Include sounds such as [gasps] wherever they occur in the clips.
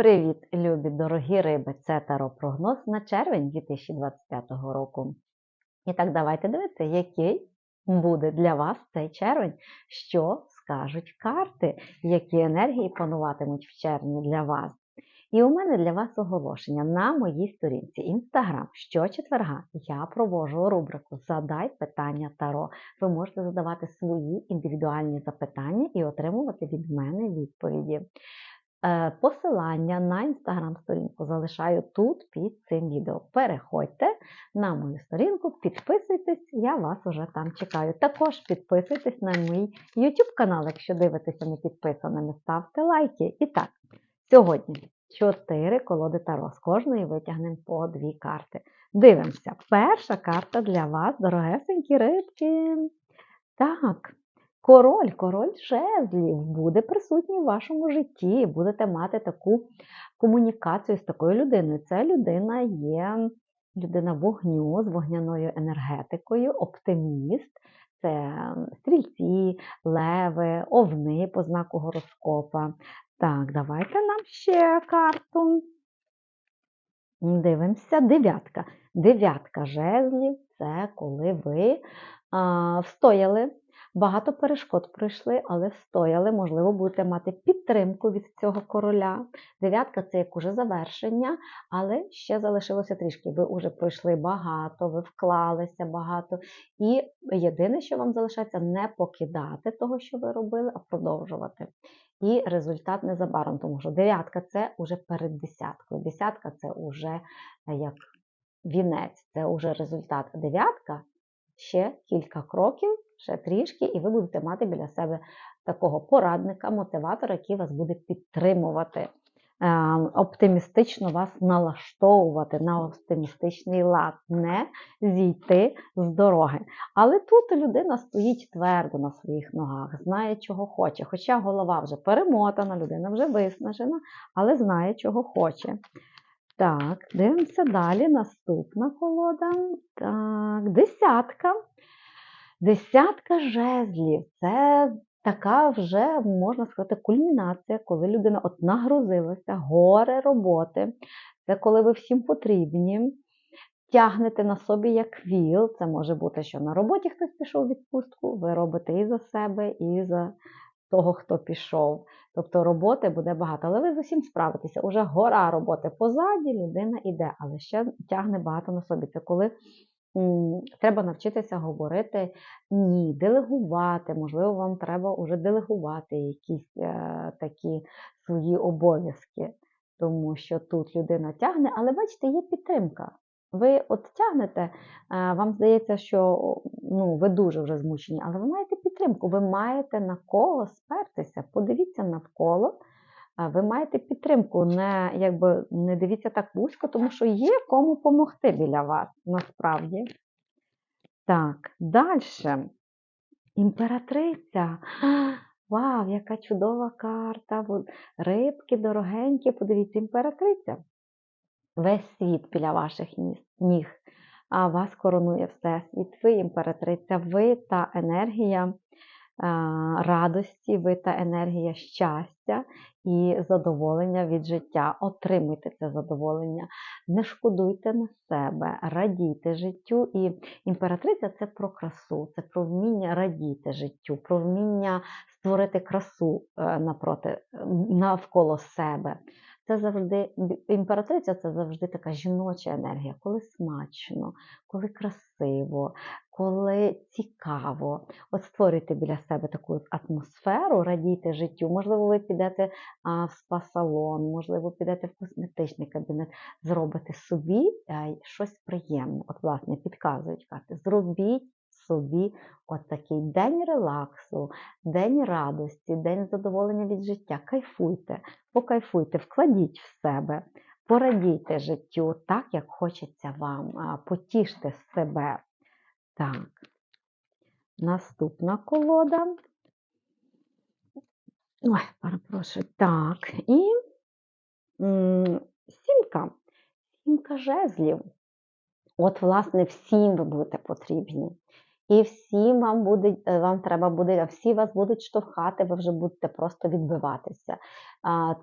Привіт, любі дорогі риби! Це таро-прогноз на червень 2025 року. І так, давайте дивитися, який буде для вас цей червень, що скажуть карти, які енергії пануватимуть в червні для вас. І у мене для вас оголошення на моїй сторінці Instagram. Щочетверга я проводжу рубрику Задай питання Таро. Ви можете задавати свої індивідуальні запитання і отримувати від мене відповіді. Е, Посилання на інстаграм-сторінку залишаю тут під цим відео. Переходьте на мою сторінку, підписуйтесь, я вас уже там чекаю. Також підписуйтесь на мій YouTube канал, якщо дивитеся не підписаними, ставте лайки. І так, сьогодні 4 колоди Таро. З кожної витягнемо по дві карти. Дивимося. Перша карта для вас, дорогесенькі рибки. Так. Король, король жезлів буде присутній в вашому житті. Будете мати таку комунікацію з такою людиною. Це людина є людина вогню з вогняною енергетикою, оптиміст, це стрільці, леви, овни по знаку гороскопа. Так, давайте нам ще карту. Дивимося, дев'ятка. Дев'ятка жезлів це коли ви а, встояли Багато перешкод пройшли, але встояли, можливо, будете мати підтримку від цього короля. Дев'ятка це як уже завершення, але ще залишилося трішки. Ви вже пройшли багато, ви вклалися багато. І єдине, що вам залишається, не покидати того, що ви робили, а продовжувати. І результат незабаром, тому що дев'ятка це вже перед десяткою. Десятка це вже як вінець, це вже результат. Дев'ятка ще кілька кроків ще трішки, і ви будете мати біля себе такого порадника, мотиватора, який вас буде підтримувати, е, оптимістично вас налаштовувати на оптимістичний лад, не зійти з дороги. Але тут людина стоїть твердо на своїх ногах, знає, чого хоче. Хоча голова вже перемотана, людина вже виснажена, але знає, чого хоче. Так, дивимося далі. Наступна колода. Так, десятка. Десятка жезлів це така вже, можна сказати, кульмінація, коли людина от нагрузилася, горе роботи. Це коли ви всім потрібні, тягнете на собі як віл. Це може бути, що на роботі хтось пішов відпустку, ви робите і за себе, і за того, хто пішов. Тобто роботи буде багато, але ви з усім справитеся. Уже гора роботи позаді, людина йде, але ще тягне багато на собі. Це коли Треба навчитися говорити ні, делегувати. Можливо, вам треба вже делегувати якісь е, такі свої обов'язки, тому що тут людина тягне, але бачите, є підтримка. Ви от тягнете, е, вам здається, що ну, ви дуже вже змучені, але ви маєте підтримку, ви маєте на кого спертися. Подивіться навколо ви маєте підтримку, не якби не дивіться так вузько, тому що є кому допомогти біля вас насправді. Так, далі. Імператриця. Вау, яка чудова карта! Рибки дорогенькі, подивіться, імператриця. Весь світ біля ваших ніг, а вас коронує Всесвіт, ви імператриця, ви та енергія радості, ви та енергія щастя і задоволення від життя. Отримуйте це задоволення, не шкодуйте на себе, радійте життю. І імператриця це про красу, це про вміння радіти життю, про вміння створити красу е, напроти, навколо себе. Це завжди імператриця це завжди така жіноча енергія, коли смачно, коли красиво, коли цікаво. От створюйте біля себе таку атмосферу, радійте життю. Можливо, ви підете в спа-салон, можливо, підете в косметичний кабінет, зробите собі е, щось приємне. От, власне, підказують карти. Зробіть собі от такий день релаксу, день радості, день задоволення від життя. Кайфуйте, покайфуйте, вкладіть в себе, порадійте життю так, як хочеться вам, потіште себе. Так, наступна колода. Ой, перепрошую. Так, і сімка. Сімка жезлів. От, власне, всім ви будете потрібні. І всім вам буде, вам треба буде, всі вас будуть штовхати, ви вже будете просто відбиватися.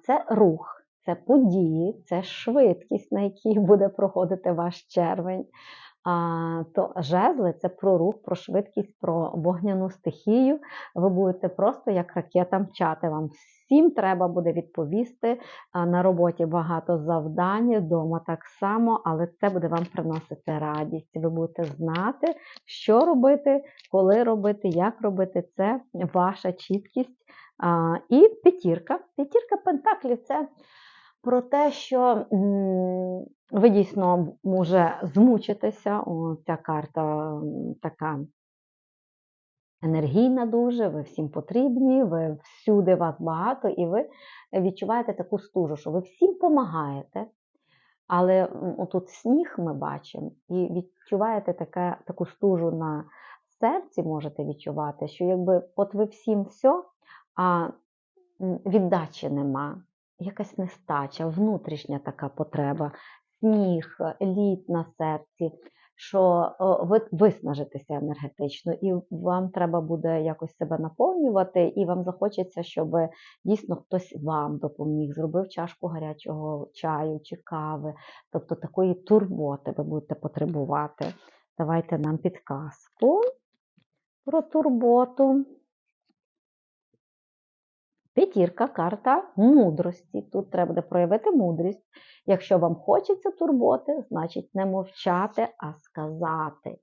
Це рух, це події, це швидкість, на якій буде проходити ваш червень. То жезли це про рух, про швидкість, про вогняну стихію. Ви будете просто як ракета мчати. Вам всім треба буде відповісти. На роботі багато завдань, вдома так само, але це буде вам приносити радість. Ви будете знати, що робити, коли робити, як робити. Це ваша чіткість. І п'ятірка. П'ятірка пентаклів це про те, що ви дійсно може змучитеся. О, ця карта така енергійна дуже, ви всім потрібні, ви всюди вас багато, і ви відчуваєте таку стужу, що ви всім допомагаєте. Але отут сніг ми бачимо, і відчуваєте таке, таку стужу на серці, можете відчувати, що якби от ви всім все, а віддачі нема, якась нестача, внутрішня така потреба, сніг, лід на серці, що ви виснажитеся енергетично, і вам треба буде якось себе наповнювати, і вам захочеться, щоб дійсно хтось вам допоміг, зробив чашку гарячого чаю чи кави, тобто такої турботи ви будете потребувати. Давайте нам підказку про турботу. П'ятірка карта мудрості. Тут треба буде проявити мудрість. Якщо вам хочеться турботи, значить не мовчати, а сказати.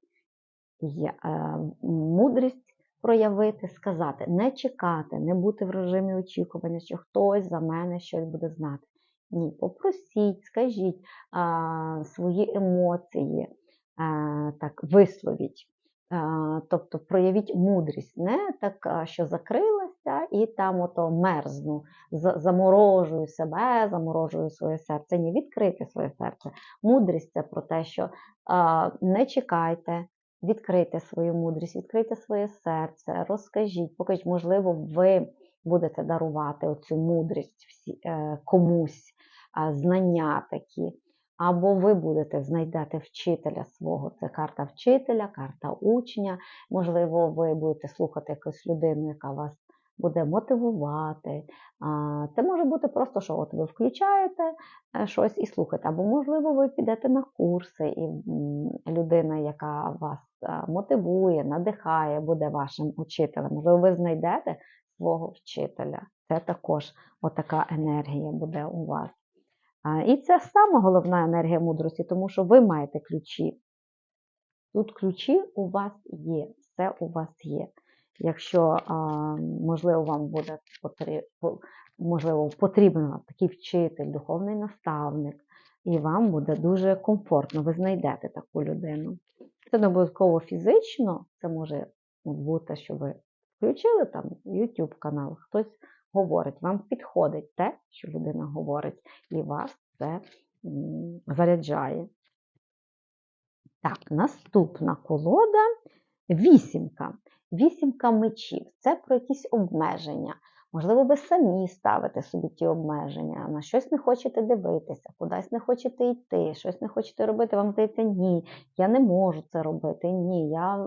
Е, мудрість проявити, сказати, не чекати, не бути в режимі очікування, що хтось за мене щось буде знати. Ні, попросіть, скажіть а, свої емоції, а, так, висловіть. А, тобто проявіть мудрість, не так, що закрилася і там ото мерзну, за- заморожую себе, заморожую своє серце. Ні, відкрийте своє серце. Мудрість це про те, що не чекайте, відкрийте свою мудрість, відкрийте своє серце, розкажіть, покажіть, можливо, ви будете дарувати оцю мудрість е, комусь, знання такі. Або ви будете знайдете вчителя свого. Це карта вчителя, карта учня. Можливо, ви будете слухати якусь людину, яка вас буде мотивувати. Це може бути просто, що от ви включаєте е, щось і слухаєте. Або, можливо, ви підете на курси, і людина, яка вас е, мотивує, надихає, буде вашим учителем. Можливо, ви знайдете свого вчителя. Це також отака енергія буде у вас. І це саме головна енергія мудрості, тому що ви маєте ключі. Тут ключі у вас є, все у вас є. Якщо, можливо, вам буде можливо, потрібен такий вчитель, духовний наставник, і вам буде дуже комфортно, ви знайдете таку людину. Це не обов'язково фізично, це може бути, що ви включили там YouTube канал, хтось говорить, вам підходить те, що людина говорить, і вас це заряджає. Так, наступна колода вісімка. Вісімка мечів. Це про якісь обмеження. Можливо, ви самі ставите собі ті обмеження, на щось не хочете дивитися, кудись не хочете йти, щось не хочете робити, вам здається, ні, я не можу це робити, ні, я,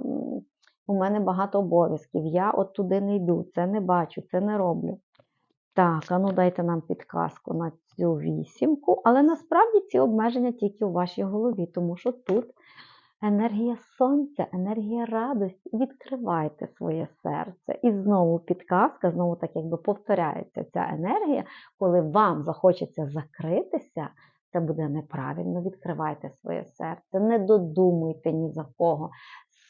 у мене багато обов'язків, я от туди не йду, це не бачу, це не роблю. Так, а ну дайте нам підказку на цю вісімку, але насправді ці обмеження тільки у вашій голові, тому що тут енергія сонця, енергія радості. Відкривайте своє серце. І знову підказка, знову так якби повторяється ця енергія, коли вам захочеться закритися, це буде неправильно. Відкривайте своє серце, не додумуйте ні за кого.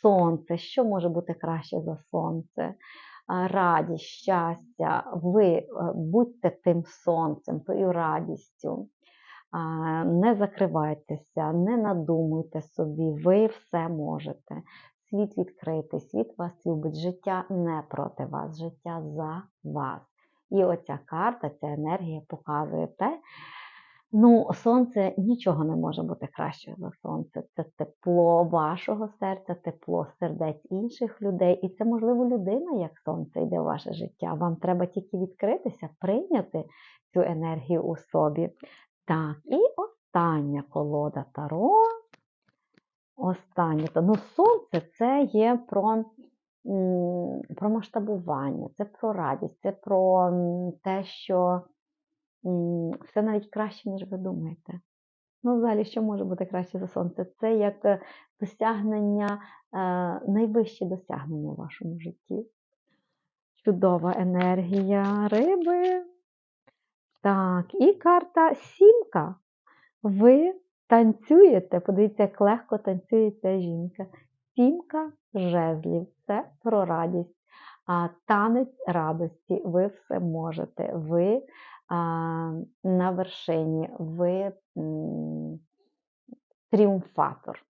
Сонце, що може бути краще за сонце? Радість, щастя, ви е, будьте тим сонцем, тою радістю. Не закривайтеся, не надумуйте собі, ви все можете. Світ відкритий, світ вас любить, життя не проти вас, життя за вас. І оця карта, ця енергія показує те, ну, сонце нічого не може бути краще за сонце. Це тепло вашого серця, тепло сердець інших людей. І це, можливо, людина, як сонце, йде в ваше життя. Вам треба тільки відкритися, прийняти цю енергію у собі. Так, і остання колода Таро. Останнє. Ну, сонце це є про, про масштабування, це про радість, це про те, що все навіть краще, ніж ви думаєте. Ну, взагалі, що може бути краще за сонце? Це як е, досягнення, е, найвищі досягнення в вашому житті. Чудова енергія риби. Так, і карта сімка. Ви танцюєте. Подивіться, як легко танцює ця жінка. Сімка жезлів це про радість. А танець радості. Ви все можете. Ви на вершині, ви тріумфатор.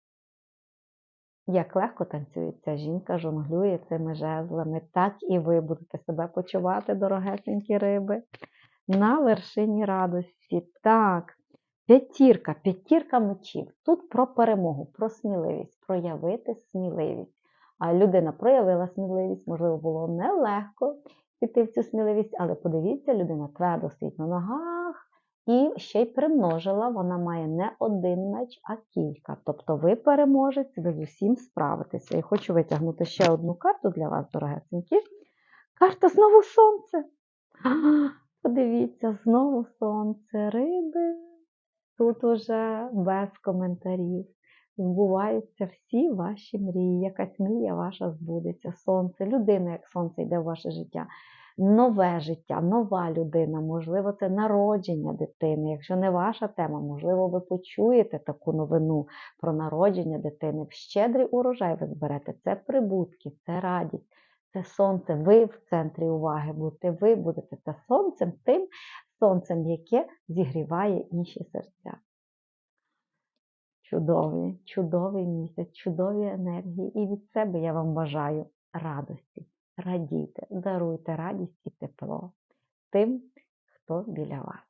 Як легко танцює ця жінка, жонглює цими жезлами, так і ви будете себе почувати, дорогесенькі риби. На вершині радості. Так, п'ятірка, п'ятірка мечів. Тут про перемогу, про сміливість, проявити сміливість. Людина проявила сміливість, можливо, було нелегко піти в цю сміливість, але подивіться, людина твердо стоїть на ногах і ще й примножила, вона має не один меч, а кілька. Тобто ви переможець, ви з усім справитеся. І хочу витягнути ще одну карту для вас, дорогесенькі. Карта знову сонце. [gasps] Подивіться, знову сонце, риби. Тут уже без коментарів. Збуваються всі ваші мрії. Якась мрія ваша збудеться. Сонце, людина, як сонце йде в ваше життя. Нове життя, нова людина, можливо, це народження дитини. Якщо не ваша тема, можливо, ви почуєте таку новину про народження дитини. В щедрий урожай ви зберете. Це прибутки, це радість, це сонце. Ви в центрі уваги будете. Ви будете це сонцем, тим сонцем, яке зігріває інші серця. Чудовий, чудовий місяць, чудові енергії. І від себе я вам бажаю радості. Радійте, даруйте радість і тепло тим, хто біля вас.